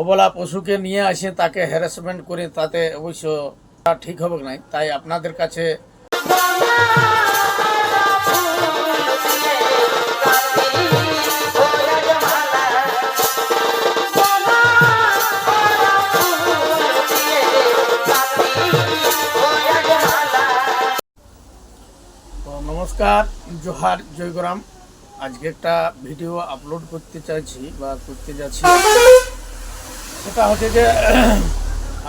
অবলা পশুকে নিয়ে আসে, তাকে হ্যারাসমেন্ট করে, তাতে অবশ্য ঠিক হবে নাই। তাই আপনাদের কাছে নমস্কার, জোহার, জয়গ্রাম। আজকে একটা ভিডিও আপলোড করতে চাইছি বা করতে যাচ্ছি। সেটা হচ্ছে যে,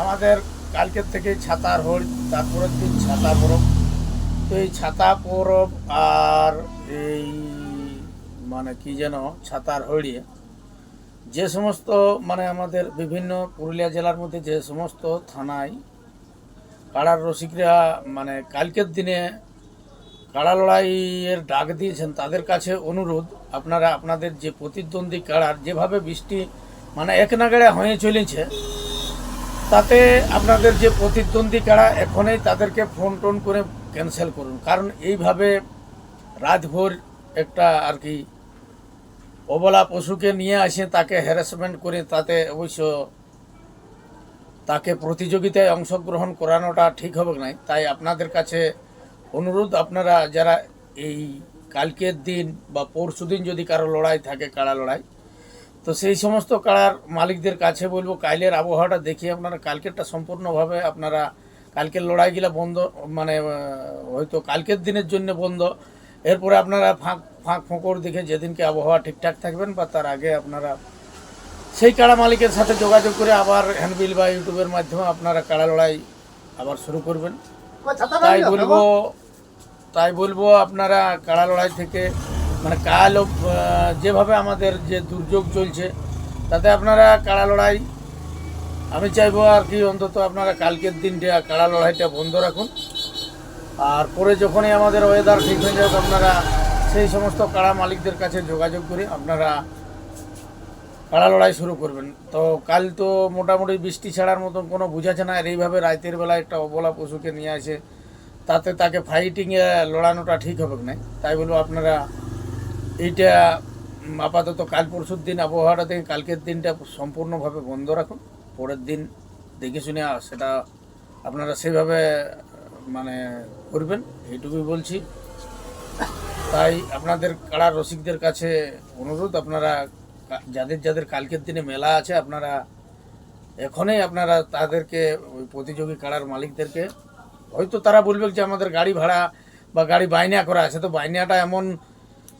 আমাদের কালকের থেকে ছাতার হোল, তারপরের দিন ছাতা পরব। তো এই ছাতা পরব আর এই মানে কি যেন, ছাতার হড়িয়ে যে সমস্ত মানে আমাদের বিভিন্ন পুরুলিয়া জেলার মধ্যে যে সমস্ত থানায় কাড়ার রসিকরা মানে কালকের দিনে কাড়া লড়াইয়ের ডাক দিয়েছেন, তাদের কাছে অনুরোধ, আপনারা, আপনাদের যে প্রতিদ্বন্দ্বী কাড়ার, যেভাবে বৃষ্টি মানে এক নাগাড়ে হয়ে চলেছে। তাতে আপনাদের যে প্রতিদ্বন্দ্বী কারা, এখনই তাদেরকে ফোন টোন করে ক্যান্সেল করুন। কারণ এইভাবে রাতভর একটা আর কি অবলা পশুকে নিয়ে আসে, তাকে হ্যারাসমেন্ট করে, তাতে অবশ্য তাকে প্রতিযোগিতায় অংশগ্রহণ করানোটা ঠিক হবে না তাই আপনাদের কাছে অনুরোধ, আপনারা যারা এই কালকের দিন বা পরশু দিন যদি কারও লড়াই থাকে, কারা লড়াই তো সেই সমস্ত কাড়ার মালিকদের কাছে বলব কাইলের আবহাওয়াটা দেখে আপনারা কালকেরটা সম্পূর্ণভাবে আপনারা কালকের লড়াইগুলো বন্ধ মানে হয়তো কালকের দিনের জন্য বন্ধ। এরপরে আপনারা ফাঁক ফাঁক ফোঁকর দেখে যেদিনকে আবহাওয়া ঠিকঠাক থাকবেন বা তার আগে আপনারা সেই কাড়া মালিকের সাথে যোগাযোগ করে আবার হ্যান্ডবিল বা ইউটিউবের মাধ্যমে আপনারা কাড়া লড়াই আবার শুরু করবেন। তাই বলব তাই বলব আপনারা কাড়া লড়াই থেকে মানে কাল যেভাবে আমাদের যে দুর্যোগ চলছে, তাতে আপনারা কাড়া লড়াই, আমি চাইব আর কি অন্তত আপনারা কালকের দিনটা কাড়া লড়াইটা বন্ধ রাখুন। আর পরে যখনই আমাদের ওয়েদার ঠিক হয়ে যাবে, আপনারা সেই সমস্ত কাড়া মালিকদের কাছে যোগাযোগ করে আপনারা কাড়া লড়াই শুরু করবেন। তো কাল তো মোটামুটি বৃষ্টি ছাড়ার মতন কোনো বুঝাচ্ছে না, আর এইভাবে রাতের বেলা একটা অবলা পশুকে নিয়ে আসে তাতে তাকে ফাইটিংয়ে লড়ানোটা ঠিক হবে না তাই বলব আপনারা এইটা আপাতত কাল পরশুর দিন আবহাওয়াটা থেকে কালকের দিনটা সম্পূর্ণভাবে বন্ধ রাখুন। পরের দিন দেখে শুনে সেটা আপনারা সেভাবে মানে করবেন, এইটুকুই বলছি। তাই আপনাদের কাড়া রসিকদের কাছে অনুরোধ, আপনারা যাদের যাদের কালকের দিনে মেলা আছে, আপনারা এখনই আপনারা তাদেরকে, ওই প্রতিযোগী কাড়ার মালিকদেরকে, হয়তো তারা বলবে যে আমাদের গাড়ি ভাড়া বা গাড়ি বাইনা করা আছে, তো বাইনাটা এমন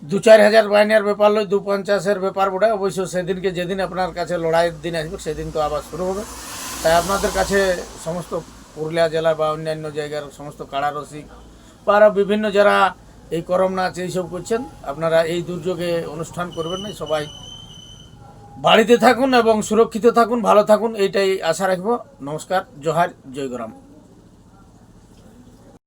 দু চার হাজার বাইনার ব্যাপার লয় দু পঞ্চাশের ব্যাপার বটে। অবশ্য সেদিনকে যেদিন আপনার কাছে লড়াইয়ের দিন আসবে, সেদিন তো আবার শুরু হবে। তাই আপনাদের কাছে সমস্ত পুরুলিয়া জেলা বা অন্যান্য জায়গার সমস্ত কাড়া রসিক বা আরও বিভিন্ন যারা এই করম নাচ এইসব করছেন, আপনারা এই দুর্যোগে অনুষ্ঠান করবেন না, সবাই বাড়িতে থাকুন এবং সুরক্ষিত থাকুন, ভালো থাকুন, এইটাই আশা রাখব। নমস্কার, জোহার জয়গ্রাম